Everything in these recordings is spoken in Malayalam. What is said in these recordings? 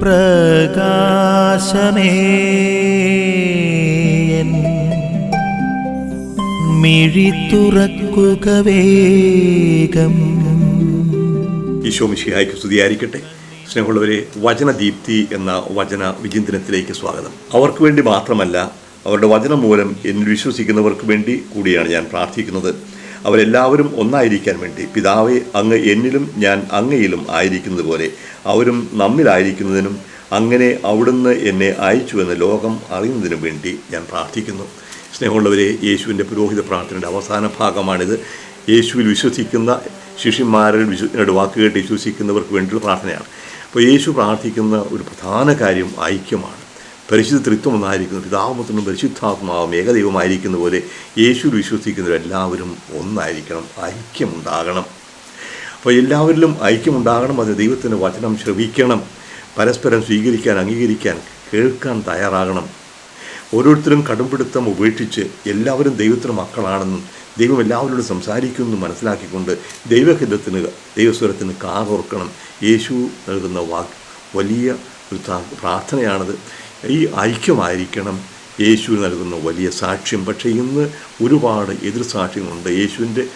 പ്രകാശമേ. മിഴി തുറക്കുക വേഗം. ഈശോ സ്തുതിയായിരിക്കട്ടെ. സ്നേഹമുള്ളവരെ വചനദീപ്തി എന്ന വചന വിചിന്തനത്തിലേക്ക് സ്വാഗതം. അവർക്ക് വേണ്ടി മാത്രമല്ല അവരുടെ വചനം മൂലം എന്നിൽ വിശ്വസിക്കുന്നവർക്ക് വേണ്ടി കൂടിയാണ് ഞാൻ പ്രാർത്ഥിക്കുന്നത്. അവരെല്ലാവരും ഒന്നായിരിക്കാൻ വേണ്ടി. പിതാവെ അങ്ങ് എന്നിലും ഞാൻ അങ്ങയിലും ആയിരിക്കുന്നത് പോലെ അവരും നമ്മിലായിരിക്കുന്നതിനും അങ്ങനെ അവിടുന്ന് എന്നെ അയച്ചുവെന്ന് ലോകം അറിയുന്നതിനും വേണ്ടി ഞാൻ പ്രാർത്ഥിക്കുന്നു. സ്നേഹമുള്ളവരെ യേശുവിന്റെ പുരോഹിത പ്രാർത്ഥനയുടെ അവസാന ഭാഗമാണിത്. യേശുവിൽ വിശ്വസിക്കുന്ന ശിഷ്യന്മാരിൽ വിശ്വ വാക്കുകേട്ട് വിശ്വസിക്കുന്നവർക്ക് വേണ്ടിയുള്ള പ്രാർത്ഥനയാണ്. അപ്പോൾ യേശു പ്രാർത്ഥിക്കുന്ന ഒരു പ്രധാന കാര്യം ഐക്യമാണ്. പരിശുദ്ധ തൃത്വം ഒന്നായിരിക്കുന്നു പിതാമത്തിനും പരിശുദ്ധാത്മാവും ഏകദൈവമായിരിക്കുന്ന പോലെ യേശു വിശ്വസിക്കുന്നവരെല്ലാവരും ഒന്നായിരിക്കണം. ഐക്യമുണ്ടാകണം. അപ്പോൾ എല്ലാവരിലും ഐക്യമുണ്ടാകണം. അത് ദൈവത്തിന്റെ വചനം ശ്രവിക്കണം. പരസ്പരം സ്വീകരിക്കാൻ അംഗീകരിക്കാൻ കേൾക്കാൻ തയ്യാറാകണം. ഓരോരുത്തരും കടുംപിടുത്തം ഉപേക്ഷിച്ച് എല്ലാവരും ദൈവത്തിന്റെ മക്കളാണെന്നും ദൈവം എല്ലാവരോടും സംസാരിക്കുമെന്ന് മനസ്സിലാക്കിക്കൊണ്ട് ദൈവഹിതത്തിന് ദൈവസ്വരത്തിന് കാതോർക്കണം. യേശു നൽകുന്ന വാക്ക് വലിയ പ്രാർത്ഥനയാണത്. ഈ ഐക്യമായിരിക്കണം. യേശു നൽകുന്ന വലിയ സാക്ഷ്യം. പക്ഷേ ഇന്ന് ഒരുപാട് എതിർ സാക്ഷ്യങ്ങളുണ്ട്. യേശുവിന്റെ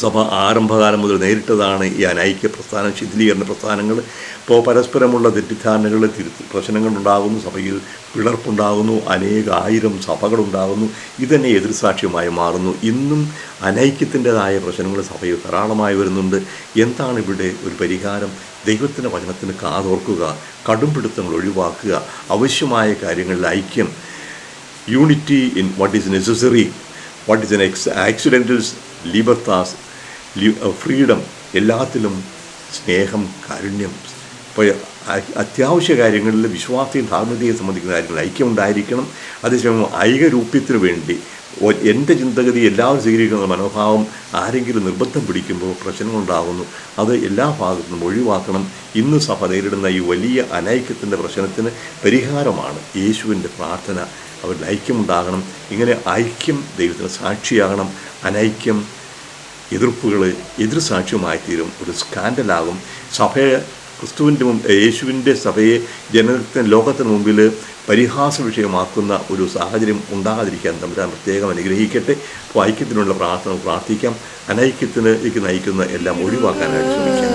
സഭ ആരംഭകാലം മുതൽ നേരിട്ടതാണ് ഈ അനൈക്യ പ്രസ്ഥാനം ശിഥിലീകരണ പ്രസ്ഥാനങ്ങൾ. ഇപ്പോൾ പരസ്പരമുള്ള തെറ്റിദ്ധാരണകൾ തിരുത്തി പ്രശ്നങ്ങളുണ്ടാകുന്നു സഭയിൽ പിളർപ്പുണ്ടാകുന്നു അനേകായിരം സഭകളുണ്ടാകുന്നു. ഇതന്നെ എതിർസാക്ഷ്യമായി മാറുന്നു. ഇന്നും അനൈക്യത്തിന്റെതായ പ്രശ്നങ്ങൾ സഭയിൽ ധാരാളമായി വരുന്നുണ്ട്. എന്താണ് ഇവിടെ ഒരു പരിഹാരം? ദൈവത്തിന്റെ വചനത്തിന് കാതോർക്കുക കടുംപിടുത്തങ്ങൾ ഒഴിവാക്കുക ആവശ്യമായ കാര്യങ്ങളിൽ ഐക്യം. Unity in what is necessary what is in ex accidentals ലിബർത്താസ് freedom എല്ലാത്തിലും സ്നേഹം കാരുണ്യം. അത്യാവശ്യ കാര്യങ്ങളിൽ വിശ്വാസത്തെയും ധാർമ്മികയെ സംബന്ധിക്കുന്ന കാര്യങ്ങൾ ഐക്യം ഉണ്ടായിരിക്കണം അതേസമയം ഐകരൂപ്യത്തിന് വേണ്ടി എന്റെ ചിന്തഗതി എല്ലാവരും സ്വീകരിക്കുന്ന മനോഭാവം ആരെങ്കിലും നിർബന്ധം പിടിക്കുമ്പോൾ പ്രശ്നങ്ങളുണ്ടാകുന്നു. അത് എല്ലാ ഭാഗത്തുനിന്നും ഒഴിവാക്കണം. ഇന്ന് സഭ നേരിടുന്ന ഈ വലിയ അനൈക്യത്തിന്റെ പ്രശ്നത്തിന് പരിഹാരമാണ് യേശുവിന്റെ പ്രാർത്ഥന. അവരുടെ ഐക്യമുണ്ടാകണം. ഇങ്ങനെ ഐക്യം ദൈവത്തിന് സാക്ഷിയാകണം. അനൈക്യം എതിർപ്പുകൾ എതിർ സാക്ഷ്യമായി തീരും ഒരു സ്കാൻഡലാകും. സഭയെ ക്രിസ്തുവിന്റെ മുമ്പ് യേശുവിന്റെ സഭയെ ജനത്തിന് ലോകത്തിന് മുമ്പിൽ പരിഹാസ വിഷയമാക്കുന്ന ഒരു സാഹചര്യം ഉണ്ടാകാതിരിക്കാൻ തമ്പുരാൻ പ്രത്യേകം അനുഗ്രഹിക്കട്ടെ. അപ്പോൾ ഐക്യത്തിനുള്ള പ്രാർത്ഥന പ്രാർത്ഥിക്കാം. അനൈക്യത്തിലേക്ക് നയിക്കുന്ന എല്ലാം ഒഴിവാക്കാനായിട്ട് ശ്രമിക്കാം.